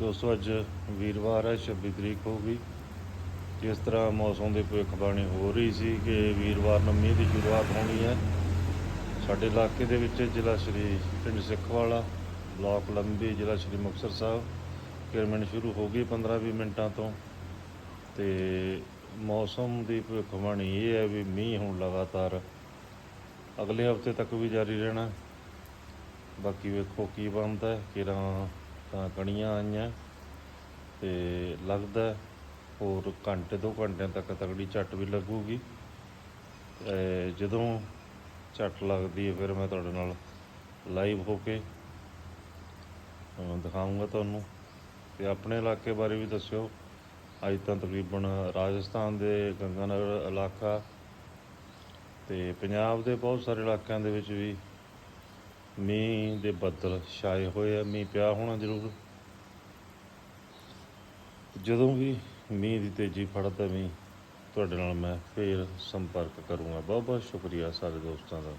ਦੋਸਤੋ ਅੱਜ ਵੀਰਵਾਰ ਹੈ 26 ਤਰੀਕ ਹੋ ਗਈ। ਜਿਸ ਤਰ੍ਹਾਂ ਮੌਸਮ ਦੀ ਭਵਿੱਖਬਾਣੀ ਹੋ ਰਹੀ ਸੀ ਕਿ ਵੀਰਵਾਰ ਨੂੰ ਮੀਂਹ ਦੀ ਸ਼ੁਰੂਆਤ ਹੋਣੀ ਹੈ। ਸਾਡੇ ਇਲਾਕੇ ਦੇ ਵਿੱਚ ਜ਼ਿਲ੍ਹਾ ਸ਼੍ਰੀ ਪਿੰਡ ਸਿੱਖਵਾਲਾ, ਬਲਾਕ ਲੰਬੀ, ਜ਼ਿਲ੍ਹਾ ਸ਼੍ਰੀ ਮੁਕਤਸਰ ਸਾਹਿਬ ਕਿਰਮਣ ਸ਼ੁਰੂ ਹੋ ਗਈ 15-20 ਮਿੰਟਾਂ ਤੋਂ। ਤੇ ਮੌਸਮ ਦੀ ਭਵਿੱਖਬਾਣੀ ਇਹ ਹੈ ਵੀ ਮੀਂਹ ਹੁਣ ਲਗਾਤਾਰ ਅਗਲੇ ਹਫ਼ਤੇ ਤੱਕ ਵੀ ਜਾਰੀ ਰਹਿਣਾ। ਬਾਕੀ ਵੇਖੋ ਕੀ ਬਣਦਾ ਹੈ ਕਿਰਾਂ ਤਾਂ ਕਣੀਆਂ ਆਈਆਂ। ਤੇ ਲੱਗਦਾ ਹੋਰ ਘੰਟੇ ਦੋ ਘੰਟਿਆਂ ਤੱਕ ਤਗੜੀ ਝੱਟ ਵੀ ਲੱਗੂਗੀ। ਜਦੋਂ ਝੱਟ ਲੱਗਦੀ ਹੈ, ਫਿਰ ਮੈਂ ਤੁਹਾਡੇ ਨਾਲ ਲਾਈਵ ਹੋ ਕੇ, ਅਹ ਦਿਖਾਊਂਗਾ ਤੁਹਾਨੂੰ। ਤੇ ਆਪਣੇ ਇਲਾਕੇ ਬਾਰੇ ਵੀ ਦੱਸਿਓ। ਅੱਜ ਤਾਂ ਤਕਰੀਬਨ ਰਾਜਸਥਾਨ ਦੇ ਗੰਗਾਨਗਰ ਇਲਾਕਾ ਤੇ ਪੰਜਾਬ ਦੇ ਬਹੁਤ ਸਾਰੇ ਇਲਾਕਿਆਂ ਦੇ ਵਿੱਚ ਵੀ ਮੀਂਹ ਦੇ ਬੱਦਲ ਛਾਏ ਹੋਏ ਆ, ਮੀਂਹ ਪਿਆ ਹੋਣਾ ਜ਼ਰੂਰ। ਜਦੋਂ ਵੀ ਮੀਂਹ ਦੀ ਤੇਜ਼ੀ ਫੜਦਾ ਮੀਂਹ, ਤੁਹਾਡੇ ਨਾਲ ਮੈਂ ਫੇਰ ਸੰਪਰਕ ਕਰੂੰਗਾ। ਬਹੁਤ ਬਹੁਤ ਸ਼ੁਕਰੀਆ ਸਾਰੇ ਦੋਸਤਾਂ ਦਾ।